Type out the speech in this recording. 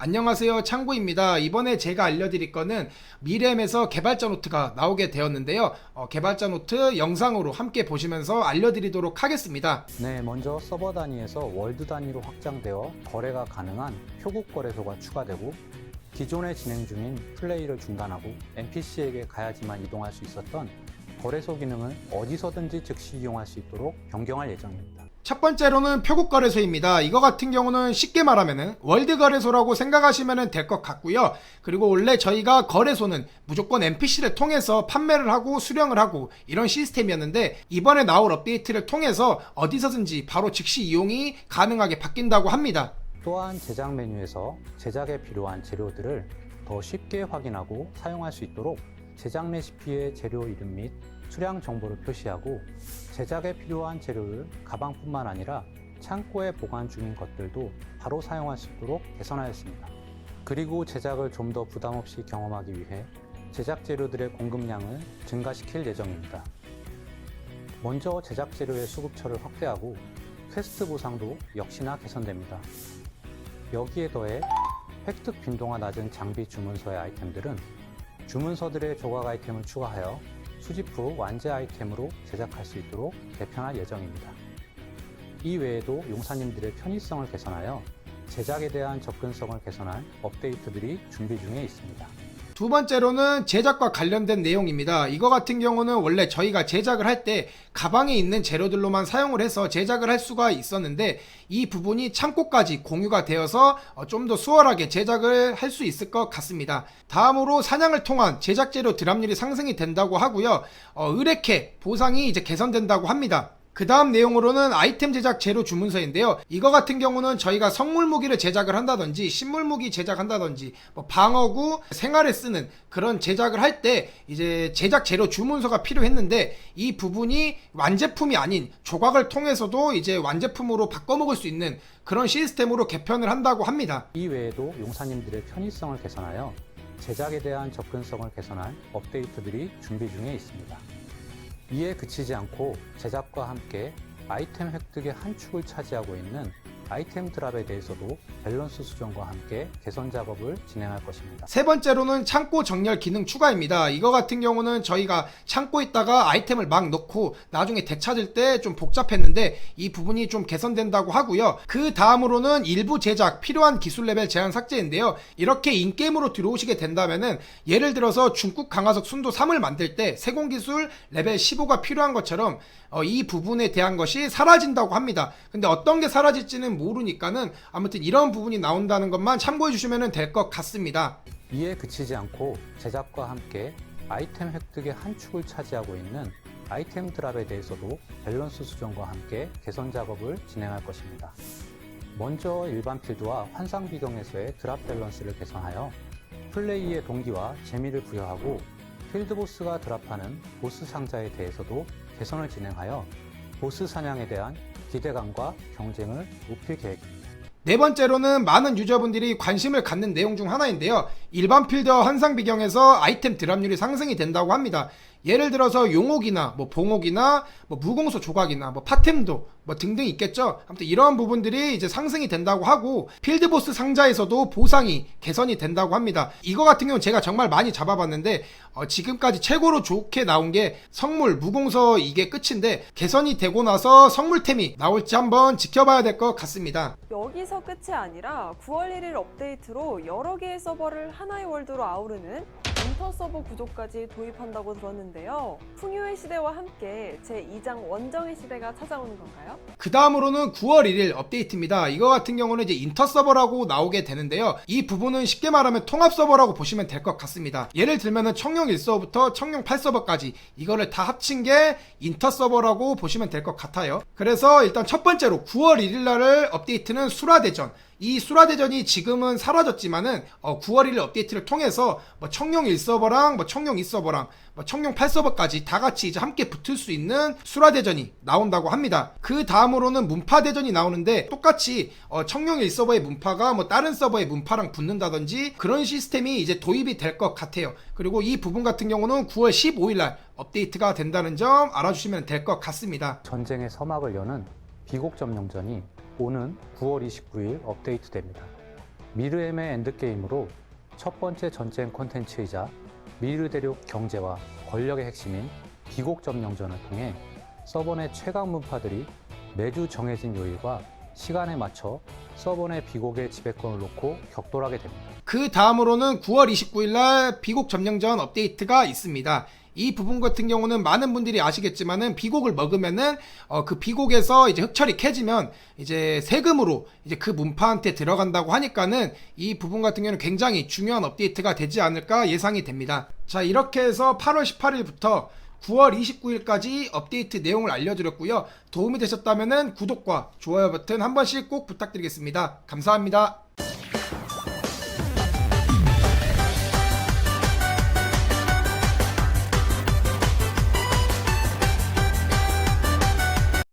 안녕하세요 창구입니다. 이번에 제가 알려드릴 거는 미램에서 개발자 노트가 나오게 되었는데요. 어, 개발자 노트 영상으로 함께 보시면서 알려드리도록 하겠습니다. 네, 먼저 서버 단위에서 월드 단위로 확장되어 거래가 가능한 표국 거래소가 추가되고 기존에 진행 중인 플레이를 중단하고 NPC에게 가야지만 이동할 수 있었던 거래소 기능을 어디서든지 즉시 이용할 수 있도록 변경할 예정입니다. 첫 번째로는 표국 거래소입니다. 이거 같은 경우는 쉽게 말하면은 월드 거래소라고 생각하시면 될 것 같고요. 그리고 원래 저희가 거래소는 무조건 NPC를 통해서 판매를 하고 수령을 하고 이런 시스템이었는데 이번에 나올 업데이트를 통해서 어디서든지 바로 즉시 이용이 가능하게 바뀐다고 합니다. 또한 제작 메뉴에서 제작에 필요한 재료들을 더 쉽게 확인하고 사용할 수 있도록 제작 레시피의 재료 이름 및 수량 정보를 표시하고 제작에 필요한 재료를 가방뿐만 아니라 창고에 보관 중인 것들도 바로 사용할 수 있도록 개선하였습니다. 그리고 제작을 좀 더 부담 없이 경험하기 위해 제작 재료들의 공급량을 증가시킬 예정입니다. 먼저 제작 재료의 수급처를 확대하고 퀘스트 보상도 역시나 개선됩니다. 여기에 더해 획득 빈도가 낮은 장비 주문서의 아이템들은 주문서들의 조각 아이템을 추가하여 수집 후 완제 아이템으로 제작할 수 있도록 개편할 예정입니다. 이 외에도 용사님들의 편의성을 개선하여 제작에 대한 접근성을 개선할 업데이트들이 준비 중에 있습니다. 두 번째로는 제작과 관련된 내용입니다. 이거 같은 경우는 원래 저희가 제작을 할 때 가방에 있는 재료들로만 사용을 해서 제작을 할 수가 있었는데 이 부분이 창고까지 공유가 되어서 어, 좀더 수월하게 제작을 할 수 있을 것 같습니다. 다음으로 사냥을 통한 제작 재료 드랍률이 상승이 된다고 하고요. 어, 의뢰캐 보상이 이제 개선된다고 합니다. 그 다음 내용으로는 아이템 제작 재료 주문서인데요. 이거 같은 경우는 저희가 성물 무기를 제작을 한다든지 식물 무기 제작한다든지 뭐 방어구 생활에 쓰는 그런 제작을 할 때 이제 제작 재료 주문서가 필요했는데 이 부분이 완제품이 아닌 조각을 통해서도 이제 완제품으로 바꿔 먹을 수 있는 그런 시스템으로 개편을 한다고 합니다. 이 외에도 용사님들의 편의성을 개선하여 제작에 대한 접근성을 개선할 업데이트들이 준비 중에 있습니다. 이에 그치지 않고 제작과 함께 아이템 획득의 한 축을 차지하고 있는 아이템 드랍에 대해서도 밸런스 수정과 함께 개선 작업을 진행할 것입니다. 세 번째로는 창고 정렬 기능 추가입니다. 이거 같은 경우는 저희가 창고 있다가 아이템을 막 넣고 나중에 되찾을 때 좀 복잡했는데 이 부분이 좀 개선된다고 하고요. 그 다음으로는 일부 제작 필요한 기술 레벨 제한 삭제인데요. 이렇게 인게임으로 들어오시게 된다면은 예를 들어서 중국 강화석 순도 3을 만들 때 세공 기술 레벨 15가 필요한 것처럼 어, 이 부분에 대한 것이 사라진다고 합니다. 근데 어떤 게 사라질지는 모르니까는 아무튼 이런 부분이 나온다는 것만 참고해 주시면 될 것 같습니다. 이에 그치지 않고 제작과 함께 아이템 획득의 한 축을 차지하고 있는 아이템 드랍에 대해서도 밸런스 수정과 함께 개선 작업을 진행할 것입니다. 먼저 일반 필드와 환상 비경에서의 드랍 밸런스를 개선하여 플레이의 동기와 재미를 부여하고 필드 보스가 드랍하는 보스 상자에 대해서도 개선을 진행하여 보스 사냥에 대한 기대감과 경쟁을 높일 계획입니다. 네 번째로는 많은 유저분들이 관심을 갖는 내용 중 하나인데요. 일반 필드와 환상 비경에서 아이템 드랍률이 상승이 된다고 합니다. 예를 들어서 용옥이나 뭐 봉옥이나 뭐 무공소 조각이나 뭐 파템도 뭐 등등 있겠죠. 아무튼 이러한 부분들이 이제 상승이 된다고 하고 필드보스 상자에서도 보상이 개선이 된다고 합니다. 이거 같은 경우는 제가 정말 많이 잡아봤는데 어, 지금까지 최고로 좋게 나온 게 성물 무공서 이게 끝인데 개선이 되고 나서 성물템이 나올지 한번 지켜봐야 될 것 같습니다. 여기서 끝이 아니라 9월 1일 업데이트로 여러 개의 서버를 하나의 월드로 아우르는 인터 서버 구조까지 도입한다고 들었는데요. 풍요의 시대와 함께 제2장 원정의 시대가 찾아오는 건가요? 그 다음으로는 9월 1일 업데이트입니다. 이거 같은 경우는 이제 인터 서버라고 나오게 되는데요. 이 부분은 쉽게 말하면 통합 서버라고 보시면 될 것 같습니다. 예를 들면은 청룡 1서버부터 청룡 8서버까지 이거를 다 합친 게 인터 서버라고 보시면 될 것 같아요. 그래서 일단 첫 번째로 9월 1일 날을 업데이트는 수라대전. 이 수라대전이 지금은 사라졌지만은 어, 9월 1일 업데이트를 통해서 뭐 청룡 1서버랑 뭐 청룡 2서버랑 뭐 청룡 8서버까지 다 같이 이제 함께 붙을 수 있는 수라대전이 나온다고 합니다. 그 다음으로는 문파대전이 나오는데 똑같이 어, 청룡 1서버의 문파가 뭐 다른 서버의 문파랑 붙는다든지 그런 시스템이 이제 도입이 될 것 같아요. 그리고 이 부분 같은 경우는 9월 15일 날 업데이트가 된다는 점 알아주시면 될 것 같습니다. 전쟁의 서막을 여는 비곡 점령전이 오는 9월 29일 업데이트 됩니다. 미르엠의 엔드게임으로 첫 번째 전쟁 콘텐츠이자 미르 대륙 경제와 권력의 핵심인 비곡 점령전을 통해 내 최강 문파들이 매주 정해진 요일과 시간에 맞춰 내 비곡의 지배권을 놓고 격돌하게 됩니다. 그 다음으로는 9월 29일 날 비곡 점령전 업데이트가 있습니다. 이 부분 같은 경우는 많은 분들이 아시겠지만은 비곡을 먹으면은 어, 그 비곡에서 이제 흑철이 캐지면 이제 세금으로 이제 그 문파한테 들어간다고 하니까는 이 부분 같은 경우는 굉장히 중요한 업데이트가 되지 않을까 예상이 됩니다. 자 이렇게 해서 8월 18일부터 9월 29일까지 업데이트 내용을 알려드렸고요. 도움이 되셨다면은 구독과 좋아요 버튼 한 번씩 꼭 부탁드리겠습니다. 감사합니다.